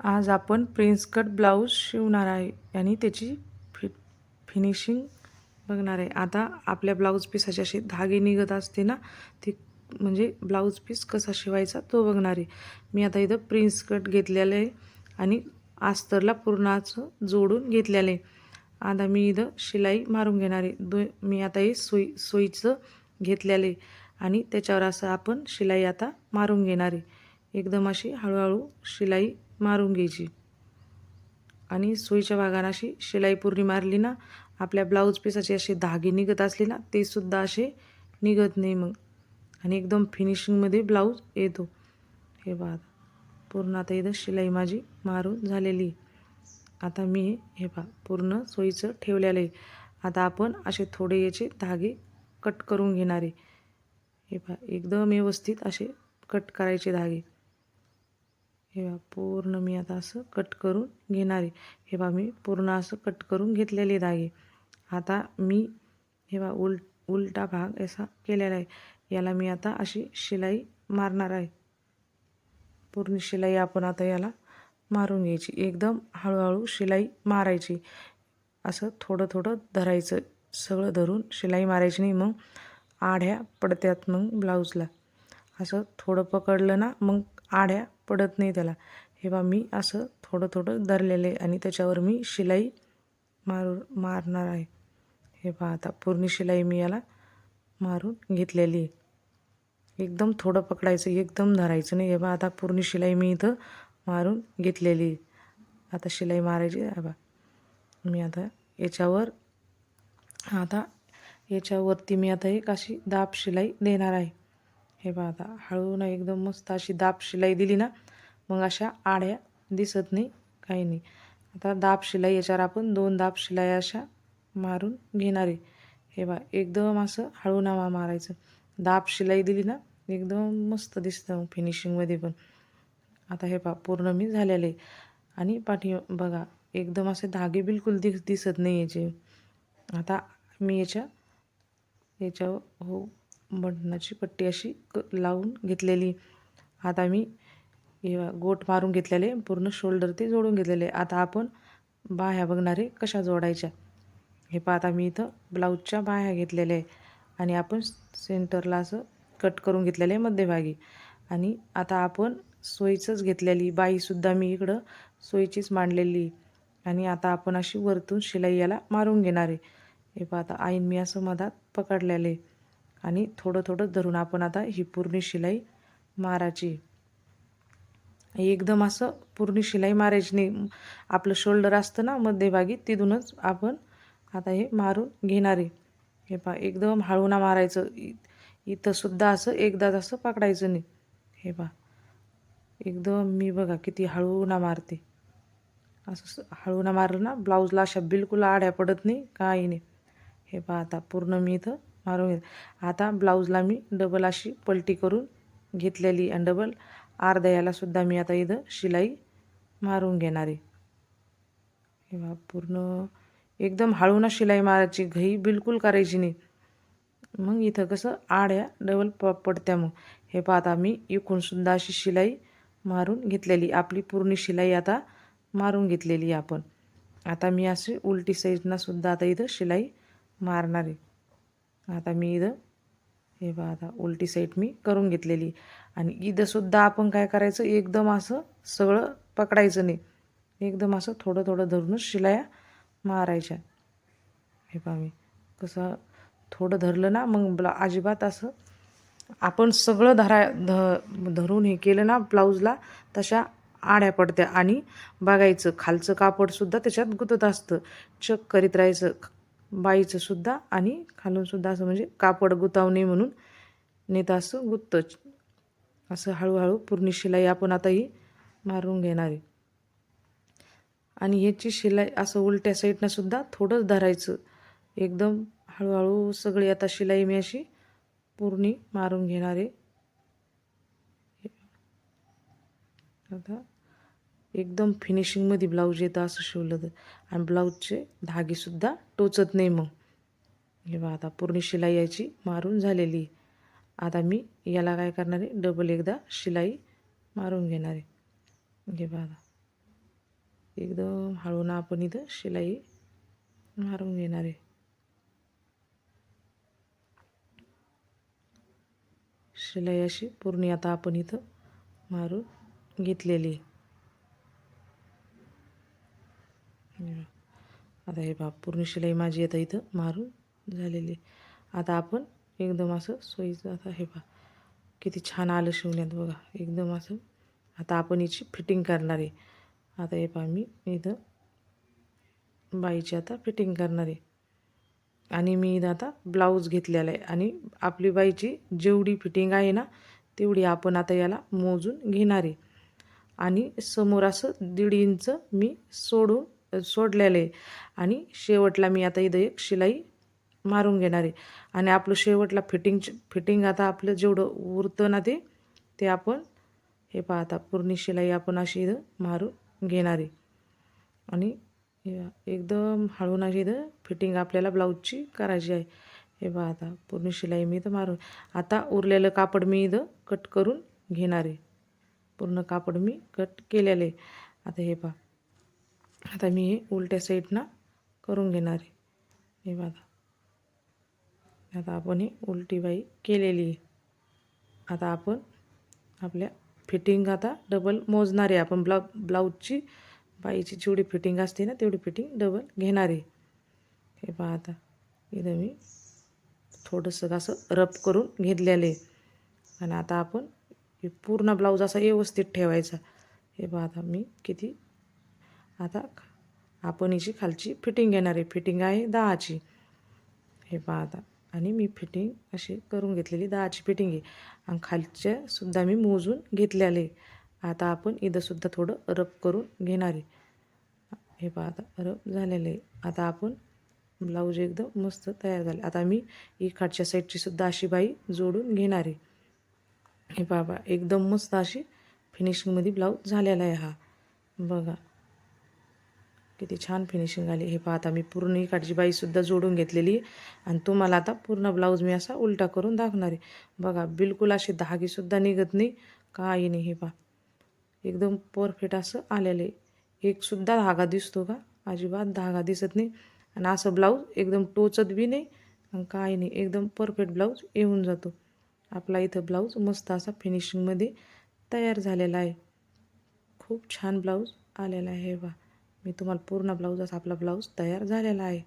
आज आपण prince cut blouse शिवणार आहे. आणि त्याची फि फिनिशिंग बघणार आहे. आता आपल्या ब्लाऊज पिसाचे असे धागे निघत असते ना ती म्हणजे ब्लाऊज पीस कसा शिवायचा तो बघणार आहे. मी आता इथं प्रिन्स कट घेतलेलं आहे आणि आस्तरला पूर्णाचं जोडून घेतलेलं आहे. आता मी इथं शिलाई मारून घेणार आहे. दो मी आता हे सोई सोयीचं घेतलेलं आहे आणि त्याच्यावर असं आपण शिलाई आता मारून घेणार आहे. एकदम अशी हळूहळू शिलाई मारून घ्यायची. आणि सुईच्या भागानं अशी शिलाई पूर्ण मारली ना आपल्या ब्लाऊज पिसाचे असे धागे निघत असले ना ते सुद्धा असे निघत नाही मग. आणि एकदम फिनिशिंगमध्ये ब्लाऊज येतो. हे बघा पूर्ण आता इथं शिलाई माझी मारून झालेली. आता मी हे पहा पूर्ण सोयीचं ठेवलेलं आहे. आता आपण असे थोडे याचे धागे कट करून घेणारे हे पहा एकदम व्यवस्थित असे कट करायचे धागे. हे बा पूर्ण मी आता असं कट करून घेणार आहे. हे बा मी पूर्ण असं कट करून घेतलेले धागे. आता मी हे बा उल उलटा भाग असा केलेला आहे. याला मी आता अशी शिलाई मारणार आहे. पूर्ण शिलाई आपण आता याला मारून घ्यायची. एकदम हळूहळू शिलाई मारायची. असं थोडं थोडं धरायचं. सगळं धरून शिलाई मारायची नाही मग आढ्या पडत्यात मग ब्लाऊजला. असं थोडं पकडलं ना मग आढ्या पडत नाही त्याला. हे बा मी असं थोडं थोडं धरलेलं आहे आणि त्याच्यावर मी शिलाई मारू मारणार आहे. हे पहा आता पूर्ण शिलाई मी याला मारून घेतलेली आहे. एकदम थोडं पकडायचं एकदम धरायचं नाही. हे बा आता पूर्ण शिलाई मी इथं मारून घेतलेली आहे. आता शिलाई मारायची आहे. बा मी आता याच्यावर आता याच्यावरती मी आता एक अशी दाब शिलाई देणार आहे. हे बघा आता हळू ना एकदम मस्त अशी दाब शिलाई दिली ना मग अशा आड्या दिसत नाही काही नाही. आता दाब शिलाई याच्यावर आपण दोन दाब शिलाई अशा मारून घेणार आहे. हे बा एकदम असं हळू नामा मारायचं. दाब शिलाई दिली ना एकदम मस्त दिसतं फिनिशिंगमध्ये पण. आता हे पा पूर्ण मी झालेलं आहे. आणि पाठी बघा एकदम असे धागे बिलकुल दिस दिसत नाही याचे. आता मी याच्या याच्या हो बटनाची पट्टी अशी क लावून घेतलेली. आता मी गोट मारून घेतलेले पूर्ण शोल्डर ते जोडून घेतलेले. आता आपण बाह्या बघणारे कशा जोडायच्या? हे पहा आता मी इथं ब्लाऊजच्या बाह्या घेतलेल्या आहे. आणि आपण सेंटरला असं कट करून घेतलेलं आहे मध्यभागी. आणि आता आपण सोयीचंच घेतलेली. बाईसुद्धा मी इकडं सोयीचीच मांडलेली. आणि आता आपण अशी वरतून शिलाई याला मारून घेणार आहे. हे पहा आता आईन मी असं मधात पकडलेलं. आहे आणि थोडं थोडं धरून आपण आता ही पूर्ण शिलाई मारायची. एकदम असं पूर्ण शिलाई मारायची नाही. आपलं शोल्डर असतं ना मध्यभागी तिथूनच आपण आता हे मारून घेणार आहे. हे पहा एकदम हळूना मारायचं. इथंसुद्धा असं एकदाच असं पकडायचं नाही. हे पहा एकदम मी बघा किती हळूना मारते. असं हळूना मारलं ना ब्लाऊजला अशा बिलकुल आड्या पडत नाही काही नाही. हे पहा आता पूर्ण मी इथं मारून घेत. आता ब्लाऊजला मी डबल अशी पलटी करून घेतलेली आणि डबल अर्ध्या यालासुद्धा मी आता इथं शिलाई मारून घेणार आहे. किंवा बा पूर्ण एकदम हळून शिलाई मारायची घई बिलकुल करायची नाही. मग इथं कसं आड्या डबल प पडत्या मग. हे पाहता मी इकूनसुद्धा अशी शिलाई मारून घेतलेली. आपली पूर्ण शिलाई आता मारून घेतलेली आपण. आता मी अशी उलटी साईडनासुद्धा आता इथं शिलाई मारणार आहे. आता मी इथं हे बघा आता उलटी साईड मी करून घेतलेली. आणि इथंसुद्धा आपण काय करायचं एकदम असं सगळं पकडायचं नाही. एकदम असं थोडं थोडं धरूनच शिलाया मारायच्या. हे पहा मी कसं थोडं धरलं ना मग ब्ला अजिबात असं आपण सगळं धरा ध धरून हे केलं ना ब्लाऊजला तशा आड्या पडत्या. आणि बघायचं खालचं कापडसुद्धा त्याच्यात गुतत असतं. चक करीत राहायचं. बाईचं सुद्धा आणि खालून सुद्धा असं म्हणजे कापड गुतावणे म्हणून नेता असं गुत्तं असं हळूहळू पूर्ण शिलाई आपण आता ही मारून घेणार आहे. आणि ह्याची शिलाई असं उलट्या साईडनं सुद्धा थोडंच धरायचं. एकदम हळूहळू सगळी आता शिलाई मी अशी पूर्ण मारून घेणार आहे. आता एकदम फिनिशिंगमध्ये ब्लाऊज येतं असं शिवलं तर. आणि ब्लाऊजचे धागेसुद्धा टोचत नाही मग. हे बा आता पूर्ण शिलाई याची मारून झालेली आता मी याला काय करणार आहे? डबल एकदा शिलाई मारून घेणार आहे. हे बा आता. एकदम हळून आपण इथं शिलाई मारून घेणार आहे. शिलाई अशी पूर्ण आता आपण इथं मारून घेतलेली आहे. हे बघा. आता हे बा पूर्ण शिलाई माझी आता इथं मारून झालेली. आता आपण एकदम असं सोयीचं आता हे बा किती छान आलं शिवण्यात बघा. एकदम असं आता आपण हिची फिटिंग करणार आहे. आता हे पहा मी इथं बाईची आता फिटिंग करणार आहे. आणि मी इथं आता ब्लाऊज घेतलेला आहे. आणि आपली बाईची जेवढी फिटिंग आहे ना तेवढी आपण आता याला मोजून घेणार आहे. आणि समोर असं दीड इंच मी सोडून सोडलेलं. आहे आणि शेवटला मी आता इथं एक शिलाई मारून घेणार आहे. आणि आपलं शेवटला फिटिंग फिटिंग आता आपलं जेवढं उरतं ना ते ते आपण हे पहा आता पूर्ण शिलाई आपण अशी इथं मारून घेणार आहे. आणि एकदम हळून अशी इथं फिटिंग आपल्याला ब्लाऊजची करायची आहे. हे पहा आता पूर्ण शिलाई मी इथं मारून आता उरलेलं कापड मी इथं कट करून घेणार आहे. पूर्ण कापड मी कट केलेलं आहे. आता हे पहा आता मी हे उलट्या साईडनं करून घेणार आहे. हे बघा. आता आपण ही उलटी बाई केलेली आहे. आता आपण आपल्या फिटिंग आता डबल मोजणार आहे. आपण ब्ला ब्लाऊजची बाईची जेवढी फिटिंग असते ना तेवढी फिटिंग डबल घेणार आहे. हे पहा आता. इथं मी थोडंसं असं रब करून घेतलेलं आहे. आणि आता आपण हे पूर्ण ब्लाऊज असा व्यवस्थित ठेवायचा. हे पहा आता मी किती आता आपण हिची खालची फिटिंग घेणार आहे. फिटिंग आहे दहाची. हे पहा आता. आणि मी फिटिंग अशी करून घेतलेली दहाची फिटिंग आहे. आणि खालच्या सुद्धा मी मोजून घेतलेले. आता आपण इथंसुद्धा थोडं रब करून घेणार आहे. हे पहा आता रब झालेलं आहे. आता आपण ब्लाऊज एकदम मस्त तयार झाले. आता मी इकडच्या साईडची सुद्धा अशी बाई जोडून घेणार आहे. हे बाबा एकदम मस्त अशी फिनिशिंगमध्ये ब्लाऊज झालेला आहे हा. बघा. किती छान फिनिशिंग आली. हे पाहता आता मी पूर्ण इकडची बाईसुद्धा जोडून घेतलेली. आहे आणि तुम्हाला आता पूर्ण ब्लाऊज मी असा उलटा करून दाखवणार आहे. बघा बिलकुल असे धागेसुद्धा निघत नाही. काही नाही हे पहा. एकदम परफेक्ट असं आलेलं आहे. एकसुद्धा धागा दिसतो का? अजिबात धागा दिसत नाही. आणि असं ब्लाऊज एकदम टोचत बी नाही. आणि काही नाही एकदम परफेक्ट ब्लाऊज येऊन जातो. आपला इथं ब्लाऊज मस्त असा फिनिशिंगमध्ये तयार झालेला आहे. खूप छान ब्लाऊज आलेला आहे बा मी तुम्हाला पूर्ण ब्लाऊज असा आपला ब्लाऊज तयार झालेला आहे.